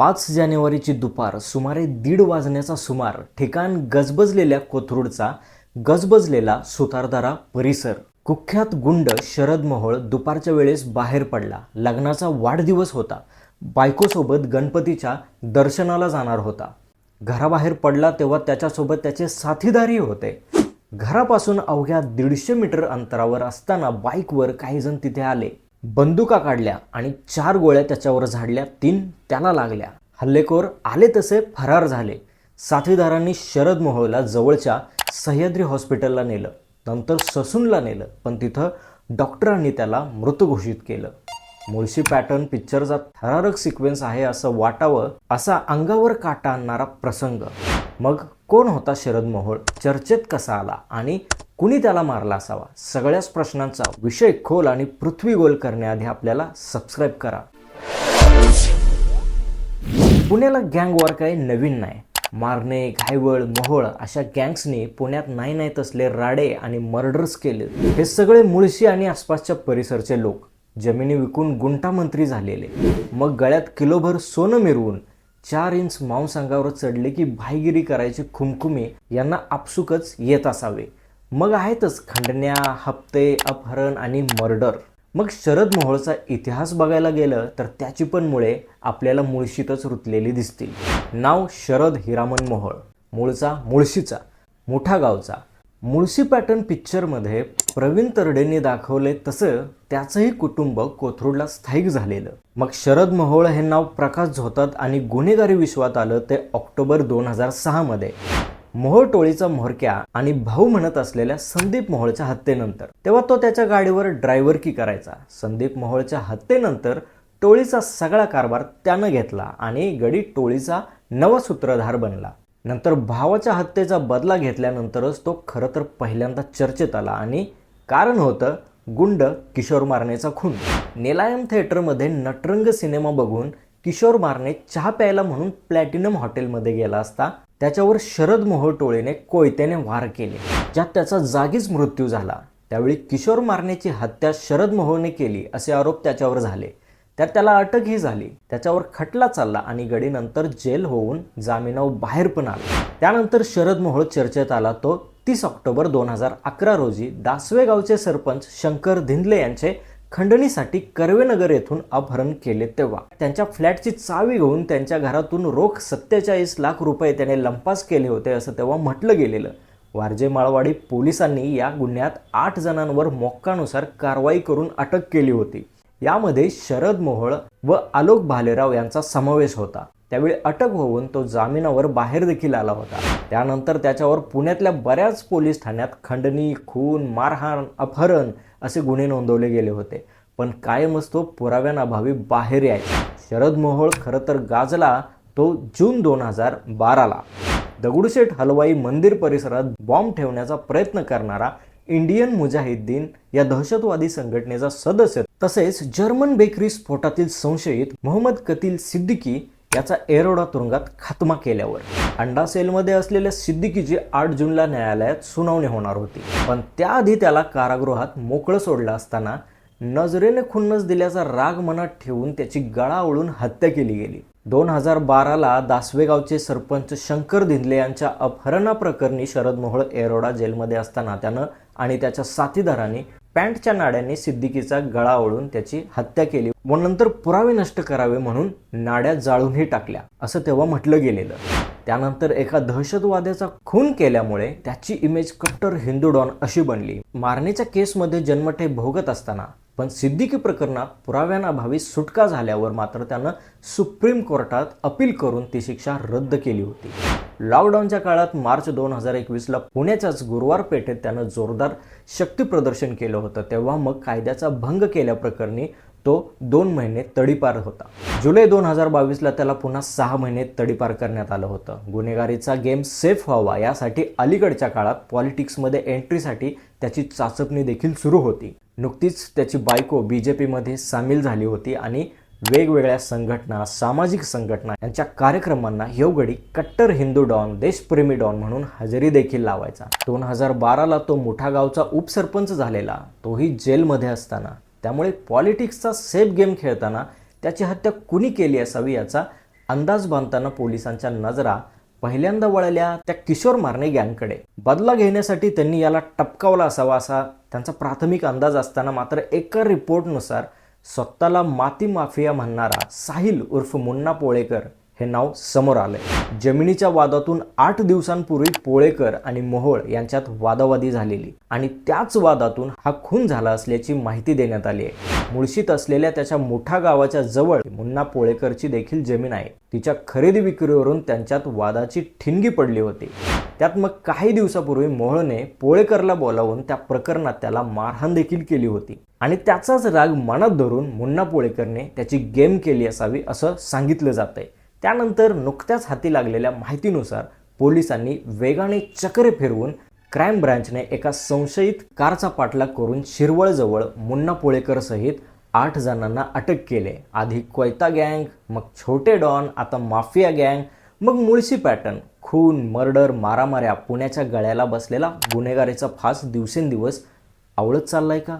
पाच जानेवारीची दुपार सुमारे दीड वाजण्याचा सुमार ठिकाण गजबजलेल्या कोथरूडचा गजबजलेला सुतारदारा परिसर. कुख्यात गुंड शरद मोहोळ दुपारच्या वेळेस बाहेर पडला. लग्नाचा वाढदिवस होता. बायकोसोबत गणपतीच्या दर्शनाला जाणार होता. घराबाहेर पडला तेव्हा त्याच्यासोबत त्याचे साथीदारही होते. घरापासून अवघ्या दीडशे मीटर अंतरावर असताना बाईकवर काही जण तिथे आले. बंदुका काढल्या आणि चार गोळ्या त्याच्यावर झाडल्या तीन त्याला लागल्या. हल्लेखोर आले तसे फरार झाले. साथीदारांनी शरद मोहोळला जवळच्या सह्याद्री हॉस्पिटलला नेलं. नंतर ससूनला नेलं पण तिथं डॉक्टरांनी त्याला मृत घोषित केलं. मुळशी पॅटर्न पिक्चरचा थरारक सिक्वेन्स आहे असं वाटावं असा अंगावर काटा आणणारा प्रसंग. मग कोण होता शरद मोहोळ? चर्चेत कसा आला? आणि कुणी त्याला मारला असावा? सगळ्याच प्रश्नांचा विषय खोल आणि पृथ्वी गोल करण्याआधी आपल्याला सबस्क्राईब करा. पुण्याला गँग वॉर काही नवीन नाही. मारणे घायवळ मोहोळ अशा गँग्सनी पुण्यात नाही नाही तसले राडे आणि मर्डर्स केले. हे सगळे मुळशी आणि आसपासच्या परिसरचे लोक. जमिनी विकून गुंटामंत्री झालेले. मग गळ्यात किलोभर सोनं मिरवून चार इंच मांस अंगावर चढले की भाईगिरी करायचे खुमखुमे यांना आपसुकच येत असावे. मग आहेतच खंडण्या हप्ते अपहरण आणि मर्डर. मग शरद मोहोळचा इतिहास बघायला गेलं तर त्याची पण मुळे आपल्याला मुळशीतच रुतलेली दिसतील. नाव शरद हिरामन मोहोळ. मूळचा मुळशीचा मोठा गावचा. मुळशी पॅटर्न पिक्चरमध्ये प्रवीण तरडेंनी दाखवले तसं त्याचंही कुटुंब कोथरूडला स्थायिक झालेलं. मग शरद मोहोळ हे नाव प्रकाश झोतात आणि गुन्हेगारी विश्वात आलं ते ऑक्टोबर दोन हजार सहामध्ये. मोहोळ टोळीचा म्होरक्या आणि भाऊ म्हणत असलेल्या संदीप मोहोळच्या हत्येनंतर. तेव्हा तो त्याच्या गाडीवर ड्रायव्हर की करायचा. संदीप मोहोळच्या हत्येनंतर टोळीचा सगळा कारभार त्यानं घेतला आणि गडी टोळीचा नवा सूत्रधार बनला. नंतर भावाच्या हत्येचा बदला घेतल्यानंतरच तो खरं तर पहिल्यांदा चर्चेत आला आणि कारण होतं गुंड किशोर मारणेचा खून. नेलायम थिएटरमध्ये नटरंग सिनेमा बघून किशोर मारणे चहा प्यायला म्हणून प्लॅटिनम हॉटेलमध्ये गेला असता त्याच्यावर शरद मोहोळ टोळीने कोयत्याने वार केले ज्यात त्याचा जागीच मृत्यू झाला. त्यावेळी किशोर मारण्याची हत्या शरद मोहोळने केली असे आरोप त्याच्यावर झाले. त्यात त्याला अटकही झाली. त्याच्यावर खटला चालला आणि गडीनंतर जेल होऊन जामिनावर बाहेर पण आला. त्यानंतर शरद मोहोळ चर्चेत आला. तो तीस ऑक्टोबर दोन हजार अकरा रोजी दासवे गावचे सरपंच शंकर धिंदले यांचे खंडणीसाठी कर्वेनगर येथून अपहरण केले तेव्हा. त्यांच्या फ्लॅटची चावी घेऊन त्यांच्या घरातून रोख सत्तेचाळीस लाख रुपये त्याने लंपास केले होते असं तेव्हा म्हटलं गेलेलं. वारजे माळवाडी पोलिसांनी या गुन्ह्यात आठ जणांवर मोक्कानुसार कारवाई करून अटक केली होती. यामध्ये शरद मोहोळ व आलोक भालेराव यांचा समावेश होता. त्यावेळी अटक होऊन तो जामिनावर बाहेर देखील आला होता. त्यानंतर त्याच्यावर पुण्यातल्या बऱ्याच पोलीस ठाण्यात खंडणी खून मारहाण अपहरण असे गुन्हे नोंदवले गेले होते. पण कायमच तो पुराव्यांअभावी बाहेर यायचा. शरद मोहोळ खरं तर गाजला तो जून दोन हजार बाराला. दगडूशेठ हलवाई मंदिर परिसरात बॉम्ब ठेवण्याचा प्रयत्न करणारा इंडियन मुजाहिद्दीन या दहशतवादी संघटनेचा सदस्य तसेच जर्मन बेकरी स्फोटातील संशयित मोहम्मद कतील सिद्दीकी याचा एरोडा तुरुंगात खात्मा केल्यावर अंडा सेलमध्ये असलेल्या सिद्दीकीची आठ जूनला न्यायालयात सुनावणी होणार होती. पण त्याआधी त्याला कारागृहात मोकळं सोडलं असताना नजरेने खुन्नस दिल्याचा राग मनात ठेवून त्याची गळा ओळून हत्या केली गेली. दोन हजार बाराला दासवेगावचे सरपंच शंकर धिंदले यांच्या अपहरणाप्रकरणी शरद मोहोळ एरोडा जेलमध्ये असताना त्यानं आणि त्याच्या साथीदारांनी पॅन्टच्या नाड्यांनी सिद्दीकीचा गळा ओढून त्याची हत्या केली. व नंतर पुरावे नष्ट करावे म्हणून नाड्या जाळूनही टाकल्या असं तेव्हा म्हटलं गेलेलं. त्यानंतर एका दहशतवाद्याचा खून केल्यामुळे त्याची इमेज कट्टर हिंदू डॉन अशी बनली. मारण्याच्या केसमध्ये जन्मठे भोगत असताना पण सिद्दीकी प्रकरणात पुराव्यांअभावी सुटका झाल्यावर मात्र त्यानं सुप्रीम कोर्टात अपील करून ती शिक्षा रद्द केली होती. लॉकडाऊनच्या काळात मार्च दोन हजार एकवीसला पुण्याच्याच गुरुवार पेठेत त्यानं जोरदार शक्ती प्रदर्शन केलं होतं. तेव्हा मग कायद्याचा भंग केल्याप्रकरणी तो दोन महिने तडीपार होता. जुलै दोन हजार बावीसला त्याला पुन्हा सहा महिने तडीपार करण्यात आलं होतं. गुन्हेगारीचा गेम सेफ व्हावा यासाठी अलीकडच्या काळात पॉलिटिक्समध्ये एंट्रीसाठी त्याची चाचपणी देखील सुरू होती. नुकतीच त्याची बायको बी जे पीमध्ये सामील झाली होती आणि वेगवेगळ्या संघटना सामाजिक संघटना यांच्या कार्यक्रमांना योगडी कट्टर हिंदू डॉन देशप्रेमी डॉन म्हणून हजेरी देखील लावायचा. दोन हजार बाराला तो मोठा गावचा उपसरपंच झालेला. तोही जेलमध्ये असताना. त्यामुळे पॉलिटिक्सचा सेफ गेम खेळताना त्याची हत्या कुणी केली असावी याचा अंदाज बांधताना पोलिसांच्या नजरा पहिल्यांदा वळल्या त्या किशोर मारणे गँगकडे. बदला घेण्यासाठी त्यांनी याला टपकावला असावा असा त्यांचा प्राथमिक अंदाज असताना मात्र एका रिपोर्टनुसार स्वतःला माती माफिया म्हणणारा साहिल उर्फ मुन्ना पोळेकर हे नाव समोर आलंय. जमिनीच्या वादातून आठ दिवसांपूर्वी पोळेकर आणि मोहोळ यांच्यात वादावादी झालेली आणि त्याच वादातून हा खून झाला असल्याची माहिती देण्यात आली आहे. मुळशीत असलेल्या त्याच्या मोठा गावाच्या जवळ मुन्ना पोळेकरची देखील जमीन आहे. तिच्या खरेदी विक्रीवरून त्यांच्यात वादाची ठिणगी पडली होती. त्यात मग काही दिवसापूर्वी मोहळने पोळेकरला बोलावून त्या प्रकरणात त्याला मारहाण देखील केली होती. आणि त्याचाच राग मनात धरून मुन्ना पोळेकरने त्याची गेम केली असावी असं सांगितलं जातंय. त्यानंतर नुकत्याच हाती लागलेल्या माहितीनुसार पोलिसांनी वेगाने चक्रे फिरवून क्राईम ब्रँचने एका संशयित कारचा पाठलाग करून शिरवळजवळ मुन्ना पोळेकर सहित आठ जणांना अटक केले. आधी कोयता गँग मग छोटे डॉन आता माफिया गँग मग मुळशी पॅटर्न. खून मर्डर मारामाऱ्या पुण्याच्या गळ्याला बसलेला गुन्हेगारीचा फास दिवसेंदिवस आवळत चाललाय का?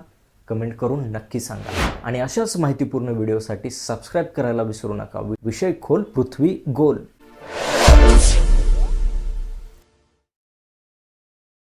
कमेंट करून नक्की सांगा. आणि अशाच माहितीपूर्ण व्हिडिओसाठी सबस्क्राईब करायला विसरू नका. विषय खोल पृथ्वी गोल.